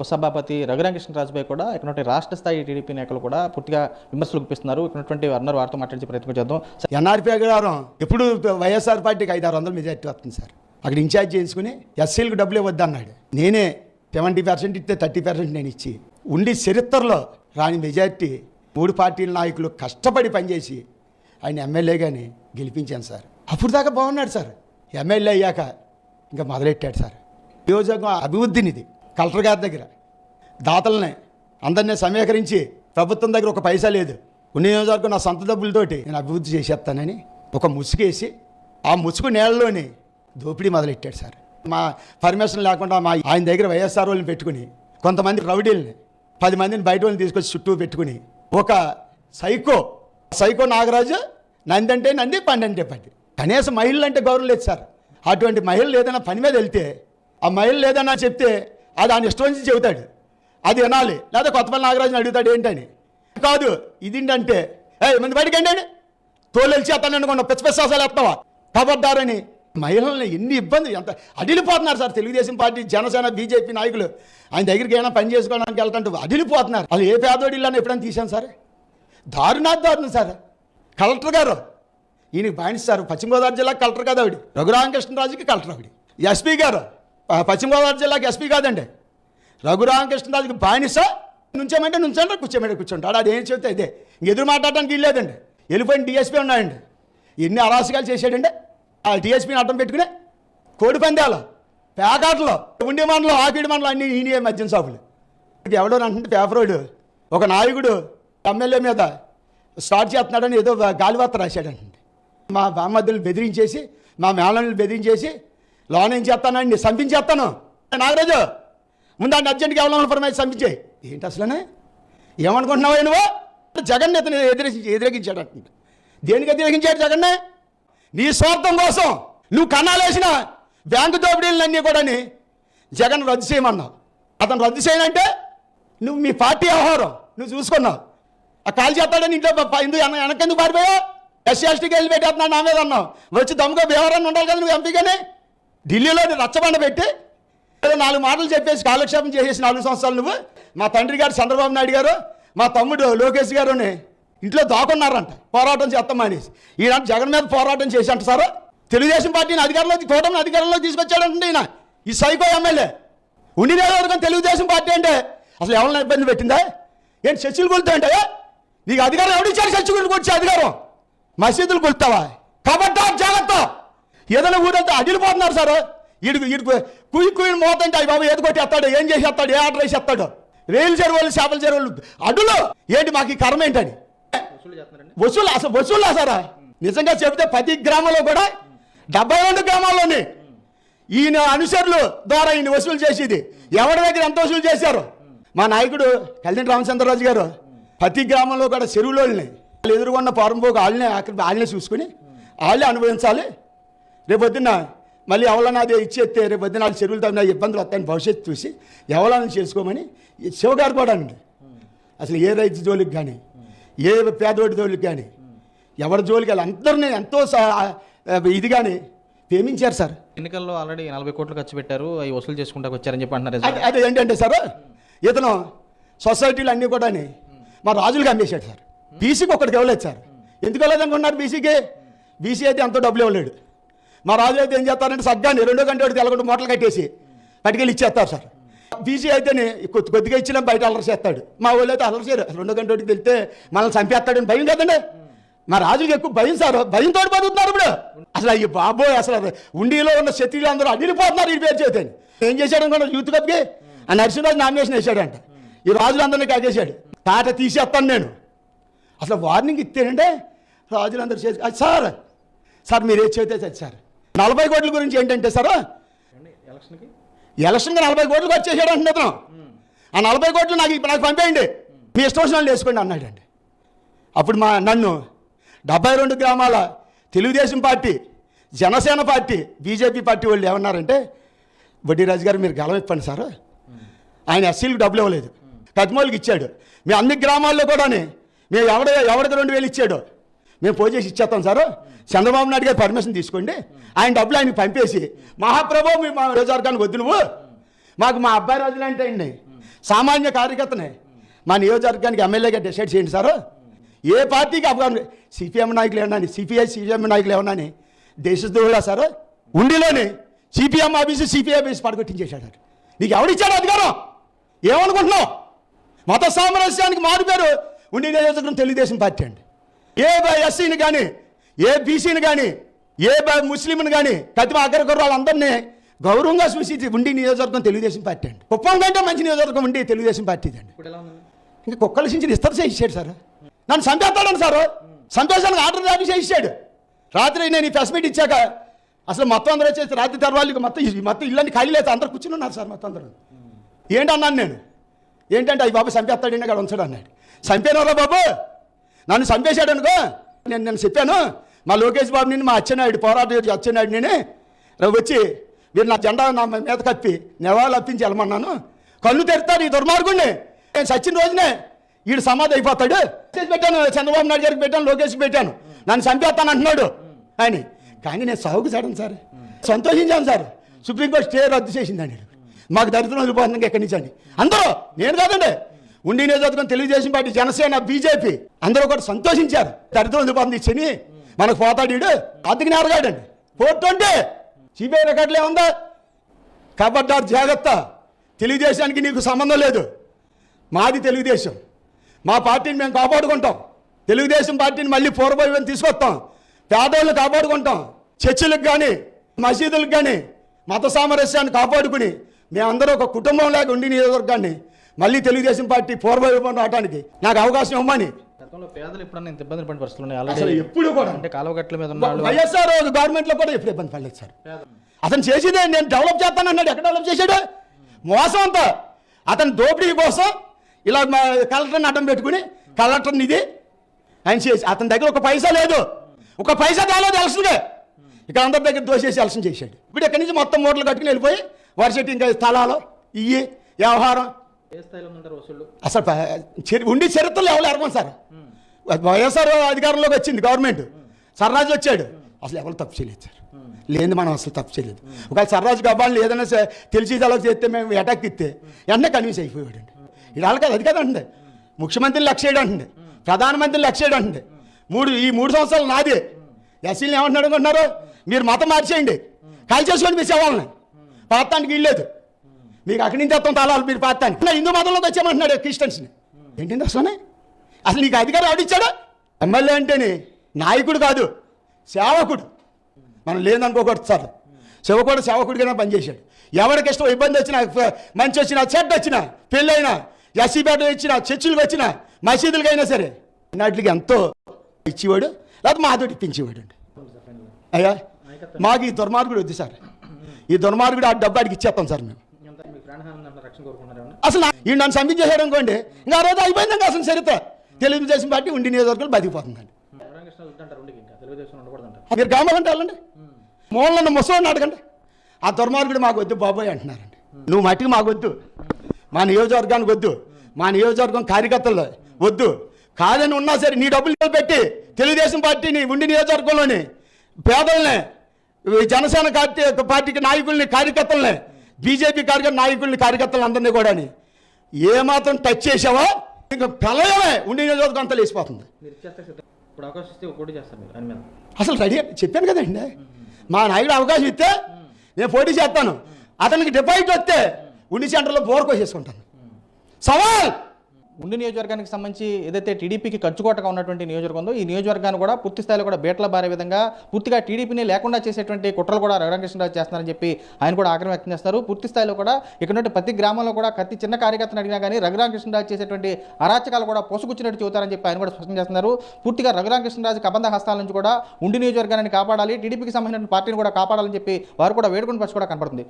ఉపసభాపతి రఘురామకృష్ణరాజుపై కూడా ఇక్కడ రాష్ట్ర స్థాయి టీడీపీ నేతలు కూడా పూర్తిగా విమర్శలు గుప్పిస్తున్నారు. ఇక్కడ అన్నారు వారితో మాట్లాడే ప్రయత్నం చేద్దాం. ఎన్ఆర్పీ అగ్రహారం ఎప్పుడు వైఎస్ఆర్ పార్టీకి ఐదు ఆరు వందల మెజార్టీ వస్తుంది సార్. అక్కడ ఇన్ఛార్జ్ చేసుకుని ఎస్సీలకు డబ్బులు ఇవ్వద్దన్నాడు. నేనే సెవెంటీ పర్సెంట్ ఇస్తే థర్టీ పర్సెంట్ నేను ఇచ్చి ఉండి చరిత్రలో రాని మెజార్టీ మూడు పార్టీల నాయకులు కష్టపడి పనిచేసి ఆయన ఎమ్మెల్యేగాని గెలిపించాను సార్. అప్పుడు దాకా బాగున్నాడు సార్. ఎమ్మెల్యే అయ్యాక ఇంకా మొదలెట్టాడు సార్. నియోజకవర్గం అభివృద్ధినిది. కలెక్టర్ గారి దగ్గర. దాతలనే అందరినీ సమీకరించి ప్రభుత్వం దగ్గర ఒక పైసా లేదు. ఉన్న నియోజకవర్గం నా సొంత డబ్బులతోటి నేను అభివృద్ధి చేసేస్తానని ఒక ముసుగేసి ఆ ముసుగు నేలలోని దోపిడీ మొదలెట్టాడు సార్. మా పర్మిషన్ లేకుండా మా ఆయన దగ్గర వైఎస్ఆర్ వాళ్ళని పెట్టుకుని కొంతమంది రౌడీల్ని పది మందిని బయట వాళ్ళని తీసుకొచ్చి చుట్టూ పెట్టుకుని ఒక సైకో సైకో నాగరాజు నందంటే నంది పండంటే పండి. కనీసం మహిళలు అంటే గౌరవం లేదు సార్. అటువంటి మహిళలు ఏదైనా పని మీద వెళ్తే ఆ మహిళలు ఏదైనా చెప్తే అది ఆయన ఇష్టం నుంచి చెబుతాడు. అది వినాలి. లేదా కొత్తపల్లి నాగరాజుని అడుగుతాడు ఏంటని. కాదు ఇదింటంటే ఏ మంది బయటికి ఏంటండి తోలు వెళ్ళి అనుకున్నా పిచ్చ పిచ్చాసాలు ఎత్తావా కబడ్డారని మహిళల్ని ఎన్ని ఇబ్బంది ఎంత అడిలిపోతున్నారు sir Telugu Desam party Janasena BJP నాయకులు. ఆయన దగ్గరికి ఏమైనా పని చేసుకోవడానికి వెళ్తుంటే అడిలిపోతున్నారు అది ఏ పేదోడి ఇల్లు ఎప్పుడైనా తీశాను సార్? దారుణాది దారుణం సార్. కలెక్టర్ గారు ఈయనకి బాణిస్తారు పశ్చిమ గోదావరి జిల్లా కలెక్టర్ కదా ఆవిడ. రఘురామకృష్ణరాజుకి కలెక్టర్ ఆవిడ. ఎస్పీ గారు పశ్చిమ గోదావరి జిల్లాకి ఎస్పీ కాదండి. రఘురామకృష్ణరాజుకి బానిస. నుంచేమంటే నుంచండి కూర్చోమంటే కూర్చుంటాడు అది ఏం చెప్తే అదే ఎదురు మాట్లాడడానికి వీల్లేదండి వెళ్ళిపోయిన డిఎస్పీ ఉన్నాయండి ఎన్ని అరాసకాలు చేశాడండి. ఆ డిఎస్పీని అడ్డం పెట్టుకుని కోడి పందాలు పేకాటలు ఉండి మండలం ఆపిడి మండలం అన్ని ఈయన మద్యం షాపులు ఇది ఎవడో అంటే పేపరోడు ఒక నాయకుడు ఎమ్మెల్యే మీద స్టార్ట్ చేస్తున్నాడని ఏదో గాలివార్త రాశాడండి మా బామ్మద్దులు బెదిరించేసి మా మేళనలు బెదిరించేసి లోన్ ఏం చేస్తానండి సంపించేస్తాను. నాగరాజు ముందు అర్జెంట్గా ఎవరి ఫర్మైజ్ సంపించే. ఏంటి అసలనే? ఏమనుకుంటున్నావా నువ్వు జగన్ ఇతను ఎదిరించి వ్యతిరేకించాడు అంట. దేనికి వ్యతిరేకించాడు జగన్నే? నీ స్వార్థం కోసం. నువ్వు కన్నాలేసిన బ్యాంకు దోపిడీలన్నీ కూడా జగన్ రద్దు చేయమన్నావు. అతను రద్దు చేయనంటే నువ్వు మీ పార్టీ వ్యవహారం నువ్వు చూసుకున్నావు. ఆ కాల్ చేస్తాడని ఇంట్లో ఎందుకు వెనకెందుకు పారిపోయావు? ఎస్సీ ఎస్టీకి వెళ్ళి పెట్టేస్తున్నాడు నా మీద అన్నావు. వచ్చి దమ్ముగా వ్యవహారాన్ని ఉండాలి కదా నువ్వు ఎంపీగానే? ఢిల్లీలో రచ్చబండ పెట్టి నాలుగు మాటలు చెప్పేసి కాలక్షేపం చేసేసి నాలుగు సంవత్సరాలు నువ్వు. మా తండ్రి గారు చంద్రబాబు నాయుడు గారు మా తమ్ముడు లోకేష్ గారుని ఇంట్లో దాక్కున్నారంట. పోరాటం చేస్తామనేసి ఈయన జగన్ మీద పోరాటం చేసి అంట సార్. తెలుగుదేశం పార్టీని అధికారంలో కూటమి అధికారంలో తీసుకొచ్చాడంటే ఈయన. ఈ సైకో ఎమ్మెల్యే. ఉండి వరకు తెలుగుదేశం పార్టీ అంటే అసలు ఎవరైనా ఇబ్బంది పెట్టిందా? ఏంటి చర్చిలు కొలుతాయంటే? నీకు అధికారం ఎవడిచ్చాడు చర్చిలు కొలిచే అధికారం. మసీదులు కొలుతావా? కాబట్టి జాగ్రత్త! ఏదైనా ఊరంతా అడిలిపోతున్నారు సార్. ఈడికి ఈడికి కుయ్యి కుయ్యి మోతంటే అయ్యి బాబు ఏది కొట్టేస్తాడు. ఏం చేసేస్తాడు? ఏ ఆర్డర్ వేసేస్తాడు? రైలు చెరువులు చేపల చెరువులు అడ్డులు. ఏంటి మాకు ఈ కర్మ ఏంటని? వసూలు అసలు వసూలు సారా? నిజంగా చెబితే ప్రతి గ్రామంలో కూడా డెబ్బై రెండు గ్రామాల్లోనే ఈయన అనుసరులు ద్వారా ఈయన వసూలు చేసేది. ఎవరి దగ్గర ఎంత వసూలు చేశారు? మా నాయకుడు కళ్యాణ్ రామచంద్రరాజు గారు. ప్రతి గ్రామంలో కూడా చెరువులోని వాళ్ళు ఎదురుకున్న పారంపోక వాళ్ళనే అక్కడ వాళ్ళనే చూసుకుని వాళ్ళే అనుభవించాలి. రేపొద్దున మళ్ళీ ఎవరన్నా అది ఇచ్చేస్తే రేపొద్దున వాళ్ళు చెరువులు తగిన ఇబ్బందులు వస్తాయని భవిష్యత్తు చూసి ఎవరన్నా చేసుకోమని శివగారు కూడా అండి అసలు ఏ రైతు జోలికి కానీ ఏ పేదోడి జోలికి కానీ ఎవరి జోలికి వెళ్ళి అందరినీ ఎంతో ఇది కానీ ప్రేమించారు సార్. ఎన్నికల్లో ఆల్రెడీ నలభై కోట్లు ఖర్చు పెట్టారు అవి వసూలు చేసుకుంటా వచ్చారని చెప్పి అంటున్నారు అది ఏంటంటే సార్ ఇతను సొసైటీలు అన్నీ కూడా మా రాజులకు అమ్మేశాడు సార్. బీసీకి ఒక్కడికి ఇవ్వలేదు సార్. ఎందుకు ఇవ్వలేదు అనుకున్నారు బీసీకి? బీసీ అయితే ఎంతో డబ్బులు ఇవ్వలేడు. మా రాజు అయితే ఏం చేస్తారంటే సగ్గాని రెండో గంట వాడికి మూటలు కట్టేసి పట్టుకెళ్ళి ఇచ్చేస్తారు సార్. బీసీ అయితేనే కొద్ది కొద్దిగా ఇచ్చినా బయట అల్లరి చేస్తాడు. మా వాళ్ళు అయితే అలర చేయరు. రెండో గంట వాడికి వెళ్తే మనల్ని చంపేస్తాడని భయం కదండి. మా రాజుకి ఎక్కువ భయం సార్. భయంతో బతుకుతున్నారు ఇప్పుడు. అసలు అయ్యి బాబోయ్ అసలు అది ఉండిలో ఉన్న శత్రులు అందరూ అడిగిపోతున్నారు ఈ పేరు చేతని ఏం చేశాడు అనుకున్నా యూత్ కప్కి? ఆ నరసింహరాజు నామినేషన్ వేసాడంట ఈ రాజులందరినీ కాకేశాడు తాట తీసేస్తాను నేను. అసలు వార్నింగ్ ఇస్తేనంటే రాజులందరూ చేసి సార్ సార్ మీరు ఏది చెబితే అది సార్. నలభై కోట్ల గురించి ఏంటంటే సార్? ఎలక్షన్కి? నలభై కోట్లు ఖర్చు చేశాడు అంటున్నా ఇతను. ఆ నలభై కోట్లు నాకు ఇప్పుడు నాకు పంపేయండి. మీ ఇష్టం వచ్చిన వేసుకోండి అన్నాడండి అప్పుడు మా నన్ను డెబ్బై రెండు గ్రామాల Telugu Desam party Janasena party BJP party వాళ్ళు ఏమన్నారంటే వడ్డీరాజు గారు మీరు గలం ఇప్పండి సార్. ఆయన ఎస్సీలకు డబ్బులు ఇవ్వలేదు. కత్మూలకి ఇచ్చాడు. మీ అన్ని గ్రామాల్లో కూడాని మేము ఎవడ ఎవరికి రెండు వేలు ఇచ్చాడో. మేము పోయి చేసి ఇచ్చేస్తాం సార్. చంద్రబాబు నాయుడు గారు పర్మిషన్ తీసుకోండి. ఆయన డబ్బులు ఆయనకి పంపేసి మహాప్రభు మీ మా నియోజకవర్గానికి వద్దు నువ్వు. మాకు మా అబ్బాయి రాజులు అంటే అండి సామాన్య కార్యకర్తనే. మా నియోజకవర్గానికి ఎమ్మెల్యేగా డిసైడ్ చేయండి సార్. ఏ పార్టీకి అఫ్ఘాన్ సిపిఎం నాయకులు ఏమన్నా సిపిఐ సిపిఎం నాయకులు ఏమన్నా దేశద్రోహులా సార్? ఉండిలోని సిపిఎం ఆఫీసు సిపిఐ ఆఫీసు పడగొట్టించేశాడు. నీకు ఎవడిచ్చాడు అధికారం? ఏమనుకుంటున్నావు? మత సామరస్యానికి మారు పేరు ఉండి నియోజకవర్గం తెలుగుదేశం పార్టీ అండి. ఏ ఎస్సీని కానీ ఏ బీసీని కానీ ఏ బ- ముస్లింని కానీ కతిమ అగ్రకుర్ర వాళ్ళందరినీ గౌరవంగా చూసి ఉండి నియోజకవర్గం తెలుగుదేశం పార్టీ అండి. కుప్పం కంటే మంచి నియోజకవర్గం ఉండి తెలుగుదేశం పార్టీ అండి. ఇంకా కుక్కల నుంచి ఇస్తారు చేసాడు సార్. నన్ను చంపేస్తాడని సార్. చంపేసానికి ఆర్డర్ రాపి చేసాడు రాత్రి నేను ఈ ప్రెస్ మీట్ ఇచ్చాక అసలు మొత్తం అందరూ వచ్చేసి రాత్రి తర్వాత మొత్తం మొత్తం ఇల్లని ఖాళీ లేదు. అందరు కూర్చుని ఉన్నారు సార్ మొత్తం అందరూ. ఏంటి అన్నాను నేను? ఏంటంటే అయ్యి బాబు చంపేస్తాడండి అక్కడ ఉంచాడు అన్నాడు చంపేనరా బాబు? నన్ను చంపేశాడు అనుకో నేను నేను చెప్పాను మా లోకేష్ బాబు నేను మా అచ్చెన్నాయుడు పోరాట అచ్చెన్నాయుడు నేనే రేపు వచ్చి వీరు నా జెండా నా మీద కప్పి నివాళులు అప్పించి వెళ్ళమన్నాను. కళ్ళు తెరుతారు ఈ దుర్మార్గుడిని నేను చచ్చిన రోజునే వీడు సమాధి అయిపోతాడు. చేసి పెట్టాను చంద్రబాబు నాయుడు గారికి పెట్టాను లోకేష్ పెట్టాను. నన్ను చంపేస్తాను అంటున్నాడు అని కానీ నేను సాగుకు చేయడం సార్. సంతోషించాను సార్. సుప్రీంకోర్టు స్టే రద్దు చేసిందండి మాకు దరిద్రం వదిలిపోతుంది ఎక్కడి నుంచి అని. అందరూ నేను కాదండి. ఉండి నియోజకవర్గం తెలుగుదేశం పార్టీ జనసేన బీజేపీ అందరూ కూడా సంతోషించారు. దరిద్రం వదిలిపోతుంది ఇచ్చని మనకు పోతాడు వీడు అందుకు నేరగాడండి పోతుంటే సిబిఐ రికార్డులే ఉందా కబడ్డారు జాగ్రత్త. తెలుగుదేశానికి నీకు సంబంధం లేదు. మాది తెలుగుదేశం. మా పార్టీని మేము కాపాడుకుంటాం. తెలుగుదేశం పార్టీని మళ్ళీ పూర్వభావం తీసుకొస్తాం. పేదోళ్ళు కాపాడుకుంటాం. చర్చిలకు కానీ మసీదులకు కానీ మత సామరస్యాన్ని కాపాడుకుని మేమందరూ ఒక కుటుంబం లాగా ఉండి నియోజకవర్గాన్ని మళ్ళీ తెలుగుదేశం పార్టీ పూర్వభావం రావడానికి నాకు అవకాశం ఇవ్వమని. గతంలో పేదలు ఎప్పుడన్నా ఇంత ఇబ్బంది పడిన పరిస్థితులు ఉన్నాయి? అసలు ఆల్రెడీ ఎప్పుడు కూడా. అంటే కాలువగట్ల మీద ఉన్న వాళ్ళు. వైఎస్ఆర్ గవర్నమెంట్లో కూడా ఎప్పుడు ఇబ్బంది పడలేదు సార్. అతను చేసేదే నేను డెవలప్ చేస్తానన్నాడు ఎక్కడ డెవలప్ చేశాడు? మోసం అంతా. అతను దోపిడీ కోసం ఇలా కలెక్టర్ని అడ్డం పెట్టుకుని కలెక్టర్ని ఇది ఆయన చేసి అతని దగ్గర ఒక పైసా లేదు. ఒక పైసా తేలేదు ఎలక్షన్గా ఇక్కడ అందరి దగ్గర దోసేసి ఎలక్షన్ చేశాడు. ఇప్పుడు ఇక్కడి నుంచి మొత్తం మూటలు కట్టుకుని వెళ్ళిపోయి వర్షటి ఇంకా స్థలాలు ఇయ్యి వ్యవహారం అసలు ఉండి చరిత్రలో ఎవరు ఎరగం సార్. వైఎస్ఆర్ అధికారంలోకి వచ్చింది గవర్నమెంట్. సర్రాజు వచ్చాడు. అసలు ఎవరు తప్పు చేయలేదు సార్. లేని మనం అసలు తప్పు చేయలేదు. ఒకవేళ సర్రాజు గబ్బాలను ఏదైనా తెలిసి అలా చేస్తే మేము అటాక్ ఇస్తే వెంటనే కన్విన్స్ అయిపోయాడు అండి. ఇది వాళ్ళకి అది కదండి ముఖ్యమంత్రిని లక్ష్య చేయడం అండి ప్రధానమంత్రిని లక్ష్య చేయడం అండి మూడు ఈ మూడు సంవత్సరాలు నాదే. ఎస్సీలు ఏమంటున్నాడు అనుకుంటున్నారు? మీరు మతం మార్చేయండి. కాల్ చేసుకోండి మీ సేవల్ని పాతానికి వీల్లేదు. మీకు అక్కడి నుంచి వస్తాం తాళాలు మీరు పాతాను నా హిందూ మతంలో తెచ్చామంటున్నాడు క్రిస్టియన్స్ని. ఏంటంటే అసలు అసలు నీకు అధికారం ఎవడిచ్చాడు ఎమ్మెల్యే అంటేనే నాయకుడు కాదు సేవకుడు. మనం లేదనుకోకూడదు సార్ సేవకుడు సేవకుడిగానే పనిచేశాడు. ఎవరికి ఇష్టం ఇబ్బంది వచ్చినా మంచి వచ్చినా చెడ్డ వచ్చినా పెళ్ళైనా ఎస్సీ బెడ్ వచ్చినా చర్చిలకు వచ్చినా మసీదులకైనా సరే నాటికి ఎంతో ఇచ్చేవాడు లేకపోతే మాతో ఇప్పించేవాడు అండి. అయ్యా మాకు ఈ దుర్మార్గుడు వద్దు సార్. ఈ దుర్మార్గుడు ఆ డబ్బు ఆడికి ఇచ్చేస్తాం సార్ మేము. అసలు ఈ నన్ను సంపించేసాడు అనుకోండి ఇంకా ఆ రోజు అయిపోయిందండి అసలు చరిత్ర. తెలుగుదేశం పార్టీ ఉండి నియోజకవర్గాలు బతికిపోతుందండి. ఇంకా మీరు గ్రామాలంటే వెళ్ళండి. మూలన్న ముసలోని అడగండి. ఆ దుర్మార్గుడు మాకు వద్దు బాబోయ్ అంటున్నారండి. నువ్వు మట్టికి మాకు వద్దు. మా నియోజకవర్గానికి వద్దు. మా నియోజకవర్గం కార్యకర్తలు వద్దు. కాదని ఉన్నా సరే నీ డబ్బులు పెట్టి తెలుగుదేశం పార్టీని ఉండి నియోజకవర్గంలోని పేదల్ని జనసేన పార్టీ పార్టీకి నాయకుల్ని కార్యకర్తల్ని బీజేపీ కార్యకర్త నాయకుల్ని కార్యకర్తలు అందరినీ కూడా ఏమాత్రం టచ్ చేసావో? ఇంకా ప్రళయమే ఉండి నియోజకవర్గం అంతా లేచిపోతుంది. అసలు రెడీ చెప్పాను కదండి. మా నాయుడు అవకాశం ఇస్తే నేను పోటీ చేస్తాను. అతనికి డిపాజిట్ వస్తే ఉండి సెంటర్లో బోర్ కోసేసుకుంటాను సవాల్! ఉండి నియోజకవర్గానికి సంబంధించి ఏదైతే టీడీపీకి ఖర్చుకోటగా ఉన్నటువంటి నియోజకవర్గం ఉందో ఈ నియోజకవర్గాన్ని కూడా పూర్తి స్థాయిలో కూడా బేట్ల బారే విధంగా పూర్తిగా టీడీపీని లేకుండా చేసేటువంటి కుట్రలు కూడా రఘురామకృష్ణరాజు చేస్తున్నారని చెప్పి ఆయన కూడా ఆగ్రహం వ్యక్తం చేస్తారు. పూర్తి స్థాయిలో కూడా ఇక్కడ ప్రతి గ్రామంలో కూడా ప్రతి చిన్న కార్యకర్తను అడిగినా కానీ రఘురామకృష్ణరాజు చేసేటువంటి అరాచకాలు కూడా పోసుకొచ్చినట్టు చెబుతారని చెప్పి ఆయన కూడా స్పష్టం చేస్తున్నారు. పూర్తిగా రఘురామకృష్ణరాజు కబంధ హస్తాల నుంచి కూడా ఉండి నియోజకవర్గాన్ని కాపాడాలి టీడీపీకి సంబంధించిన పార్టీని కూడా కాపాడాలని చెప్పి వారు కూడా వేడుకొని పరిచి కూడా కనపడుతుంది.